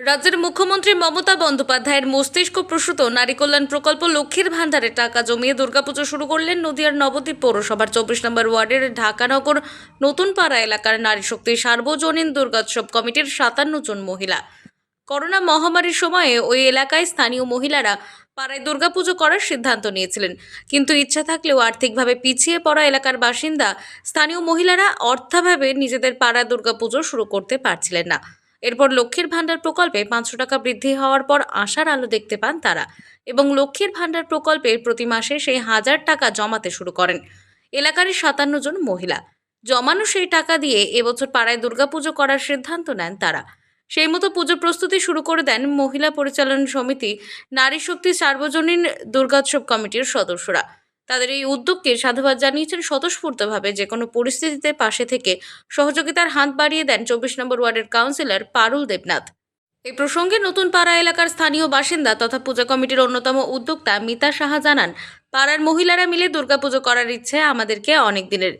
রাজ্যের মুখ্যমন্ত্রী মমতা বন্দ্যোপাধ্যায়ের মস্তিষ্ক প্রসূত নারী কল্যাণ প্রকল্প লক্ষ্মীর ভাণ্ডারে টাকা জমিয়ে দুর্গাপুজো শুরু করলেন নদিয়ার নবদ্বীপ পৌরসভার চব্বিশ নম্বর ওয়ার্ডের ঢাকানগর নতুন পাড়া এলাকার নারী শক্তি সার্বজনীন দুর্গোৎসব কমিটির সাতান্ন জন মহিলা। করোনা মহামারীর সময়ে ওই এলাকায় স্থানীয় মহিলারা পাড়ায় দুর্গাপুজো করার সিদ্ধান্ত নিয়েছিলেন। কিন্তু ইচ্ছা থাকলেও আর্থিকভাবে পিছিয়ে পড়া এলাকার বাসিন্দা স্থানীয় মহিলারা অর্থাভাবে নিজেদের পাড়া দুর্গাপুজো শুরু করতে পারছিলেন না। এরপর লক্ষ্মীর ভাণ্ডার প্রকল্পে পাঁচশো টাকা বৃদ্ধি হওয়ার পর আশার আলো দেখতে পান তারা এবং লক্ষ্মীর ভাণ্ডার প্রকল্পে প্রতি মাসে সেই হাজার টাকা জমাতে শুরু করেন। এলাকারই সাতান্ন জন মহিলা। জমানো সেই টাকা দিয়ে এবছর পাড়ায় দুর্গাপুজো করার সিদ্ধান্ত নেন তারা। সেই মতো পুজো প্রস্তুতি শুরু করে দেন মহিলা পরিচালন সমিতি, নারী শক্তি সার্বজনীন দুর্গোৎসব কমিটির সদস্যরা। তাদের এই উদ্যোগকে সাধুবাদ জানিয়েছেন স্বতঃস্ফূর্তভাবে যে কোনো পরিস্থিতিতে পাশে থেকে সহযোগিতার হাত বাড়িয়ে দেন চব্বিশ নম্বর ওয়ার্ডের কাউন্সিলর পারুল দেবনাথ। এই প্রসঙ্গে নতুন পাড়া এলাকার স্থানীয় বাসিন্দা তথা পূজা কমিটির অন্যতম উদ্যোক্তা মিতা সাহা জানান, পাড়ার মহিলারা মিলে দুর্গাপুজো করার ইচ্ছে আমাদেরকে অনেক দিনের।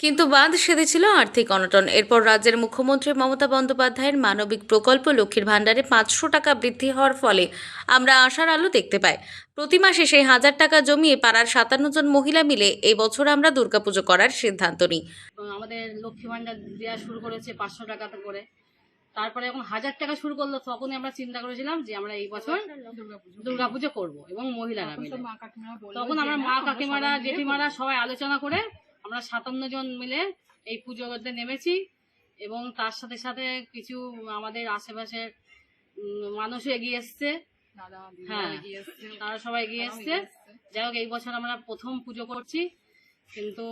কিন্তু বাঁধ সেধেছিল আর্থিক অনটন। এরপর রাজ্যের মুখ্যমন্ত্রী মমতা বন্দ্যোপাধ্যায়ের মানবিক প্রকল্প লক্ষ্মীর ভাণ্ডারে পাঁচশো টাকা বৃদ্ধি হওয়ার ফলে আমরা আশার আলো দেখতে পাই। প্রতি মাসে সেই হাজার টাকা জমিয়ে পাড়ার সাতান্ন জন মহিলা মিলে এই বছর আমরা দুর্গাপুজো করার সিদ্ধান্ত নিই। এবং আমাদের লক্ষ্মী ভাণ্ডার দেওয়া শুরু করেছে পাঁচশো টাকাতে করে। তারপরে এখন হাজার টাকা শুরু করল তখনই আমরা চিন্তা করেছিলাম যে আমরা এই বছর দুর্গাপুজো। করব এবং মহিলারা মিলে। তখন আমরা মা কাকিমারা জেঠিমারা সবাই আলোচনা করে আমরা সাতান্ন জন মিলে এই পুজো করতে নেমেছি এবং তার সাথে সাথে কিছু আমাদের আশেপাশের মানুষও এগিয়ে এসছে। হ্যাঁ তারা সবাই এগিয়ে এসছে। যাই হোক এই বছর আমরা প্রথম পুজো করছি কিন্তু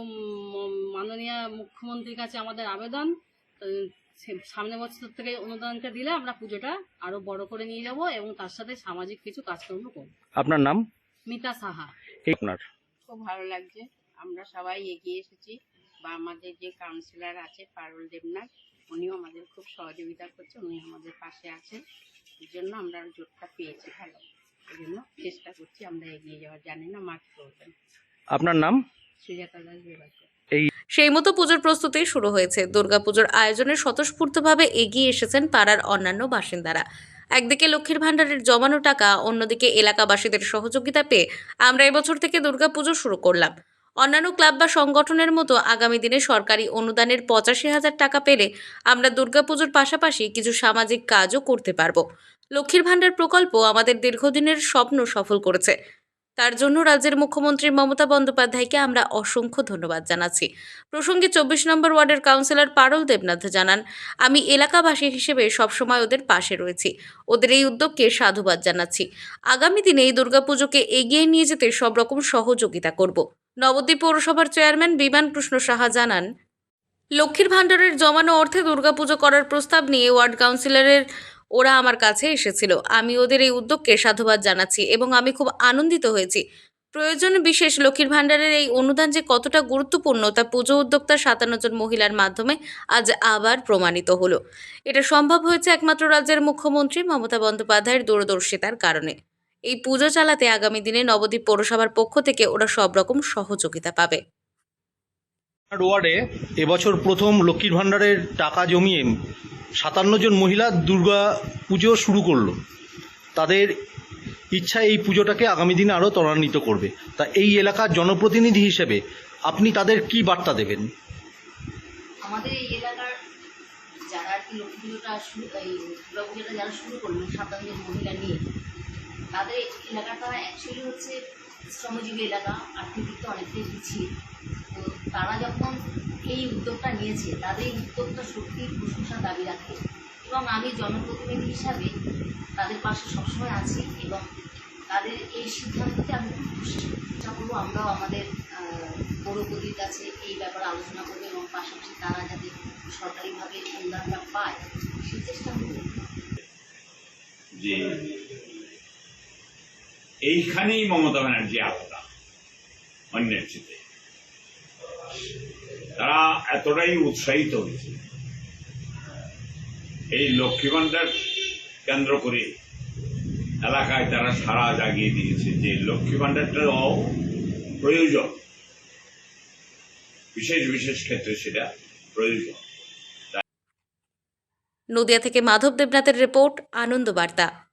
মাননীয় মুখ্যমন্ত্রীর কাছে আমাদের আবেদন সামনে বছর থেকে অনুদানটা দিলে আমরা পুজোটা আরও বড় করে নিয়ে যাব এবং তার সাথে সামাজিক কিছু কাজকর্ম করব। আপনার নাম? মিতা সাহা। আপনার? খুব ভালো লাগছে। আমরা সবাই এগিয়ে এসেছি বা আমাদের যে কাউন্সিলর আছে পারুল দেবনাথ উনিও আমাদের খুব সহযোগিতা করছে উনি আমাদের পাশে আছেন। এই জন্য আমরা জোটটা পেয়েছি ভালো। এই জন্য চেষ্টা করছি আমরা এগিয়ে যাওয়ার। জানি না মাঠ করবেন আপনার নাম? সুজাতা দাস বিভাগ সেই মতো পুজোর প্রস্তুতি শুরু হয়েছে। দুর্গাপুজোর আয়োজনে স্বতঃস্ফূর্তভাবে এগিয়ে এসেছেন পাড়ার অন্যান্য বাসিন্দারা। একদিকে লক্ষ্মীর ভাণ্ডারের জমানো টাকা অন্যদিকে এলাকাবাসীদের সহযোগিতা পেয়ে আমরা এবছর থেকে দুর্গাপুজো শুরু করলাম। অন্যান্য ক্লাব বা সংগঠনের মতো আগামী দিনে সরকারি অনুদানের পঁচাশি হাজার টাকা পেলে আমরা দুর্গাপুজোর পাশাপাশি কিছু সামাজিক কাজও করতে পারব। লক্ষ্মীর ভাণ্ডার প্রকল্প আমাদের দীর্ঘদিনের স্বপ্ন সফল করেছে। তার জন্য রাজ্যের মুখ্যমন্ত্রী মমতা বন্দ্যোপাধ্যায়কে আমরা অসংখ্য ধন্যবাদ জানাচ্ছি। প্রসঙ্গে চব্বিশ নম্বর ওয়ার্ডের কাউন্সিলর পারল দেবনাথ জানান, আমি এলাকাবাসী হিসেবে সবসময় ওদের পাশে রয়েছি। ওদের এই উদ্যোগকে সাধুবাদ জানাচ্ছি। আগামী দিনে এই দুর্গাপুজোকে এগিয়ে নিয়ে যেতে সব রকম সহযোগিতা করব। নবদ্বীপ পৌরসভার চেয়ারম্যান বিমান কৃষ্ণ সাহা জানান, লক্ষ্মীর ভাণ্ডারের জমানো অর্থে দুর্গাপুজো করার প্রস্তাব নিয়ে ওয়ার্ড কাউন্সিলরের ওরা আমার কাছে এসেছিল। আমি ওদের এই উদ্যোগকে সাধুবাদ জানাচ্ছি এবং আমি খুব আনন্দিত হয়েছি। প্রয়োজন বিশেষ লক্ষ্মীর ভাণ্ডারের এই অনুদান যে কতটা গুরুত্বপূর্ণ তা পুজো উদ্যোক্তা সাতান্ন জন মহিলার মাধ্যমে আজ আবার প্রমাণিত হলো। এটা সম্ভব হয়েছে একমাত্র রাজ্যের মুখ্যমন্ত্রী মমতা বন্দ্যোপাধ্যায়ের দূরদর্শিতার কারণে। এই পুজো চালাতে আগামী দিনে নবদ্বীপ পৌরসভার পক্ষ থেকে ওরা সব রকম সহযোগিতা পাবে। ওয়ার্ডে এবছর প্রথম লক্ষ্মীর ভাণ্ডারের টাকা জমিয়ে সাতান্ন জন মহিলা দুর্গা পুজো শুরু করল। তাদের ইচ্ছা এই পুজোটাকে আগামী দিনে আরও ত্বরান্বিত করবে। তা এই এলাকার জনপ্রতিনিধি হিসেবে আপনি তাদের কি বার্তা দেবেন? আমাদের এই এলাকার যারা আর কি লক্ষ্মী পুজোটা শুরু এই দুর্গা পুজোটা যারা শুরু করল সাতান্ন মহিলা নিয়ে তাদের এলাকাটা অ্যাকচুয়ালি হচ্ছে শ্রমজীবী এলাকা, আর্থিক দিক থেকে অনেকটাই পিছিয়ে। তো তারা যখন এই উদ্যোগটা নিয়েছে, তাদের এই উদ্যোগটা সত্যি প্রশংসার দাবি রাখে। এবং আমি জনপ্রতিনিধি হিসাবে তাদের পাশে সবসময় আছি এবং তাদের এই সিদ্ধান্ততে আমি চেষ্টা করব আমরাও আমাদের পৌরপতির কাছে এই ব্যাপারে আলোচনা করব এবং পাশাপাশি তারা যাতে সরকারিভাবে অনুদানটা পায়, সেই চেষ্টা করব। এইখানেই মমতা ব্যানার্জি আলাদা অন্যের চেয়ে তারা এতটাই উৎসাহিত হয়েছে। এই লক্ষ্মী ভাণ্ডার কেন্দ্র করে এলাকায় তারা সারা জাগিয়ে দিয়েছে যে লক্ষ্মী ভাণ্ডারটাও প্রয়োজন। বিশেষ বিশেষ ক্ষেত্রে সেটা প্রয়োজন। নদিয়া থেকে মাধব দেবনাথের রিপোর্ট আনন্দ বার্তা